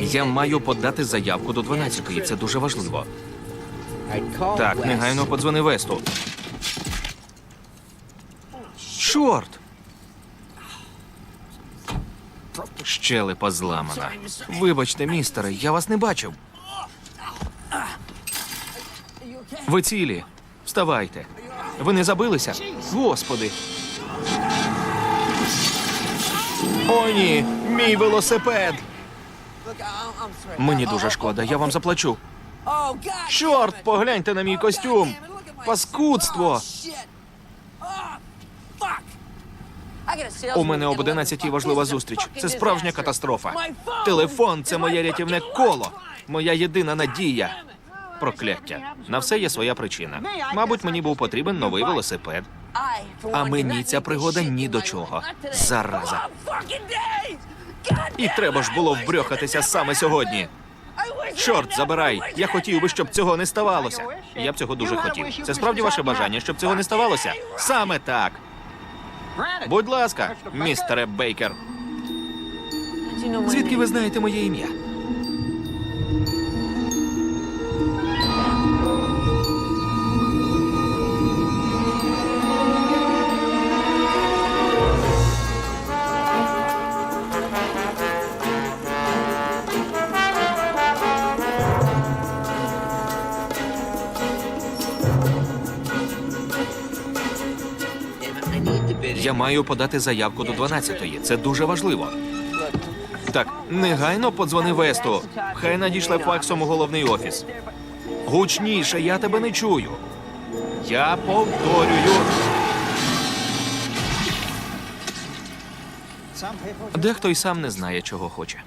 Я маю подати заявку до 12-ї. Це дуже важливо. Так, негайно подзвони Весту. Чорт! Щелепа зламана. Вибачте, містере, я вас не бачив. Ви цілі. Вставайте. Ви не забилися? Господи. О, ні, мій велосипед. Мені дуже шкода, я вам заплачу. Чорт, погляньте на мій костюм. Паскудство. У мене об 11 важлива зустріч. Це справжня катастрофа. Телефон це моє рятівне коло, моя єдина надія. Прокляття. На все є своя причина. Мабуть, мені був потрібен новий велосипед. А мені ця пригода ні до чого. Зараза. І треба ж було вбрьохатися саме сьогодні. Чорт, забирай. Я хотів би, щоб цього не ставалося. Я б цього дуже хотів. Це справді ваше бажання, щоб цього не ставалося? Саме так. Будь ласка, містере Бейкер. Звідки ви знаєте моє ім'я? Я маю подати заявку до 12-ї. Це дуже важливо. Так, негайно подзвони Весту. Хай надійшле факсом у головний офіс. Гучніше, я тебе не чую. Я повторюю. Дехто й сам не знає, чого хоче.